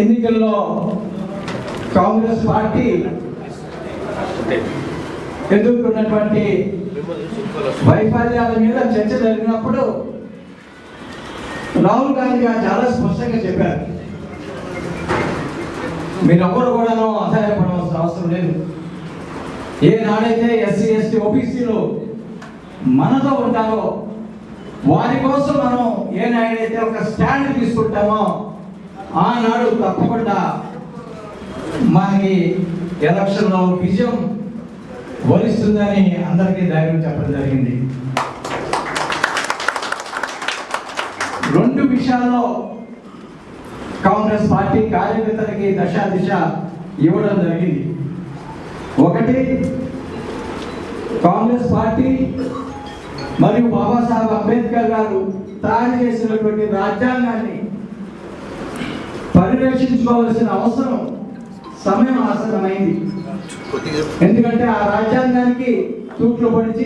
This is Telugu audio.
ఎన్నికల్లో కాంగ్రెస్ పార్టీ ఎదుర్కొన్నటువంటి వైఫల్యాల మీద చర్చ జరిగినప్పుడు రాహుల్ గాంధీ గారు చాలా స్పష్టంగా చెప్పారు. మీరెవ్వరు కూడాను అసహాయపడవలసిన అవసరం లేదు. ఏ నాడైతే ఎస్సీ ఎస్టీ ఓబీసీలు మనతో ఉంటారో వారి కోసం మనం ఏ నాడైతే ఒక స్టాండ్ తీసుకుంటామో ఆనాడు తప్పకుండా మనకి ఎలక్షన్లో విజయం వరిస్తుందని అందరికీ ధైర్యం చెప్పడం జరిగింది. రెండు విషయాల్లో కాంగ్రెస్ పార్టీ కార్యకర్తలకి దశ దిశ ఇవ్వడం జరిగింది. ఒకటి కాంగ్రెస్ పార్టీ మరియు బాబాసాహెబ్ అంబేద్కర్ గారు తయారు చేసినటువంటి రాజ్యాంగాన్ని పరిరక్షించుకోవాల్సిన అవసరం సమయం ఆసన్నమైంది ఎందుకంటే ఆ రాజ్యాంగానికి తూట్లు పడిచి